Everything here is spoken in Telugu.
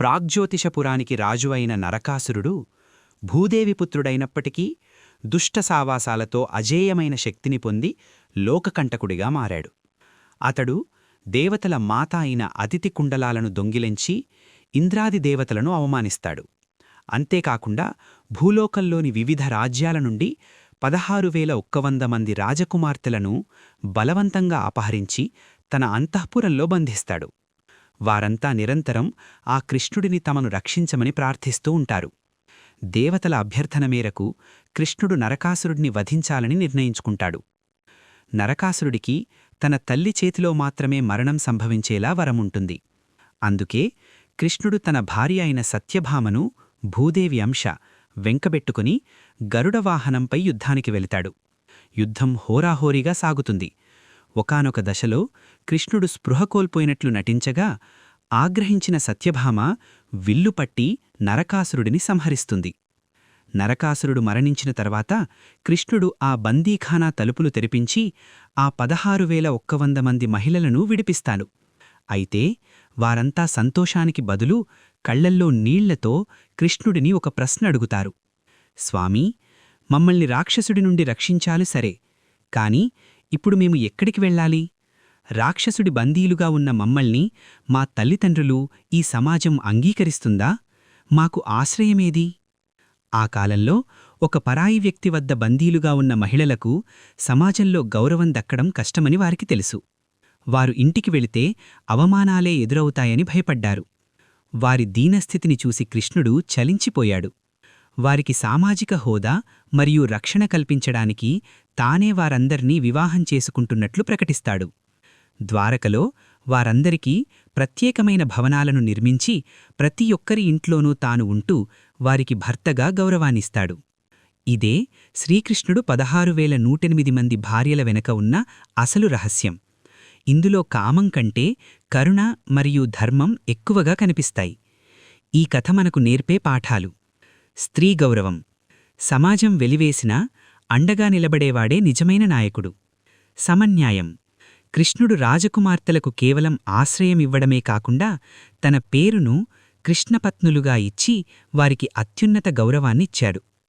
ప్రాగ్జ్యోతిషపురానికి రాజు అయిన నరకాసురుడు భూదేవిపుత్రుడైనప్పటికీ దుష్ట సావాసాలతో అజేయమైన శక్తిని పొంది లోకకంటకుడిగా మారాడు. అతడు దేవతల మాత అయిన అతిథి కుండలాలను దొంగిలించి ఇంద్రాది దేవతలను అవమానిస్తాడు. అంతేకాకుండా భూలోకంలోని వివిధ రాజ్యాల నుండి పదహారు వేల ఒక్క వంద మంది రాజకుమార్తెలను బలవంతంగా అపహరించి తన అంతఃపురంలో బంధిస్తాడు. వారంతా నిరంతరం ఆ కృష్ణుడిని తమను రక్షించమని ప్రార్థిస్తూ ఉంటారు. దేవతల అభ్యర్థన మేరకు కృష్ణుడు నరకాసురుడిని వధించాలని నిర్ణయించుకుంటాడు. నరకాసురుడికి తన తల్లి చేతిలో మాత్రమే మరణం సంభవించేలా వరముంటుంది. అందుకే కృష్ణుడు తన భార్య అయిన సత్యభామను భూదేవి అంశ వెంకబెట్టుకుని గరుడవాహనంపై యుద్ధానికి వెళతాడు. యుద్ధం హోరాహోరీగా సాగుతుంది. ఒకానొక దశలో కృష్ణుడు స్పృహ కోల్పోయినట్లు నటించగా ఆగ్రహించిన సత్యభామ విల్లుపట్టి నరకాసురుడిని సంహరిస్తుంది. నరకాసురుడు మరణించిన తర్వాత కృష్ణుడు ఆ బందీఖానా తలుపులు తెరిపించి ఆ పదహారు వేల ఒక్క వంద మంది మహిళలను విడిపిస్తాను. అయితే వారంతా సంతోషానికి బదులు కళ్ళల్లో నీళ్ళతో కృష్ణుడిని ఒక ప్రశ్న అడుగుతారు. స్వామీ మమ్మల్ని రాక్షసుడి నుండి రక్షించాలి సరే కాని ఇప్పుడు మేము ఎక్కడికి వెళ్ళాలి? రాక్షసుడి బందీలుగా ఉన్న మమ్మల్ని మా తల్లిదండ్రులు ఈ సమాజం అంగీకరిస్తుందా? మాకు ఆశ్రయమేది? ఆ కాలంలో ఒక పరాయి వ్యక్తి వద్ద బందీలుగా ఉన్న మహిళలకు సమాజంలో గౌరవం దక్కడం కష్టమని వారికి తెలుసు. వారు ఇంటికి వెళితే అవమానాలే ఎదురవుతాయని భయపడ్డారు. వారి దీనస్థితిని చూసి కృష్ణుడు చలించిపోయాడు. వారికి సామాజిక హోదా మరియు రక్షణ కల్పించడానికి తానే వారందర్నీ వివాహం చేసుకుంటున్నట్లు ప్రకటిస్తాడు. ద్వారకలో వారందరికీ ప్రత్యేకమైన భవనాలను నిర్మించి ప్రతి ఒక్కరి ఇంట్లోనూ తాను ఉంటూ వారికి భర్తగా గౌరవాన్నిస్తాడు. ఇదే శ్రీకృష్ణుడు పదహారు వేల నూటెనిమిది మంది భార్యల వెనక ఉన్న అసలు రహస్యం. ఇందులో కామం కంటే కరుణ మరియు ధర్మం ఎక్కువగా కనిపిస్తాయి. ఈ కథ మనకు నేర్పే పాఠాలు. స్త్రీ గౌరవం. సమాజం వెలివేసినా అండగా నిలబడేవాడే నిజమైన నాయకుడు. సమన్యాయం. కృష్ణుడు రాజకుమార్తెలకు కేవలం ఆశ్రయమివ్వడమే కాకుండా తన పేరును కృష్ణపత్నులుగా ఇచ్చి వారికి అత్యున్నత గౌరవాన్నిచ్చాడు.